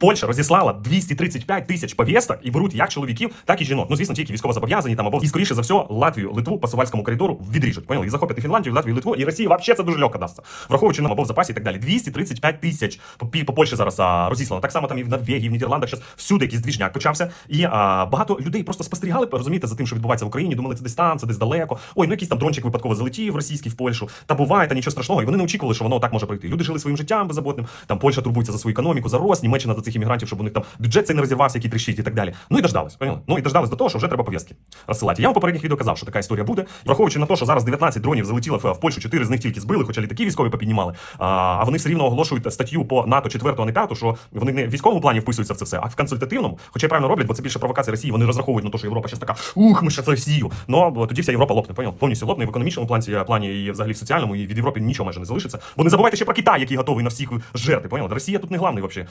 Польща розіслала 235 тисяч повісток і беруть як чоловіків, так і жінок. Ну звісно, тільки військово зобов'язані там або і скоріше за все Латвію, Литву по Сувальському коридору відріжуть. Поняли? І захоплять і Фінляндію, і Латвію, і Литву, і Росії вообще це дуже легко дасться. Враховуючи нам або в запасі і так далі. 235 тисяч по, по Польщі зараз а, розіслано. Так само там і в Норвегії, в Нідерландах зараз всюди якийсь двіжняк почався. І а, багато людей просто спостерігали, розумієте, за тим, що відбувається в Україні. Думали, це десь там, це десь далеко. Ой, ну якийсь там дрончик випадково залетів російський в Польщу. Та буває, та нічого страшного. І вони не очікували, що воно так може пройти. Люди жили своїм життям беззаботним. Там Польща турбується за свою економіку, за рост, Німеччина за цих іммігрантів, щоб у них там бюджет цей не розірвався, який тріщить і так далі. Ну і дождались, поняли? Ну і дождались до того, що вже треба пов'язки розсилати. Я вам попередніх відео казав, що така історія буде. Враховуючи на те, що зараз 19 дронів залетіло в, Польщу, 4 з них тільки збили, хоча літаки військові попіднімали. А, вони все рівно оголошують статтю по НАТО 4, а не 5, що вони не в військовому плані вписуються в це все, а в консультативному. Хоча й правильно роблять, бо це більше провокація Росії. Вони розраховують на те, що Європа зараз така, ух, ми ще це Росію. Ну тоді вся Європа лопне, поняв? Повністю лопне і в економічному плані, плані і взагалі в соціальному, і від Європи нічого майже не залишиться. Бо не забувайте ще про Китай, який готовий на всіх жерти, поняли? Росія тут не главний взагалі.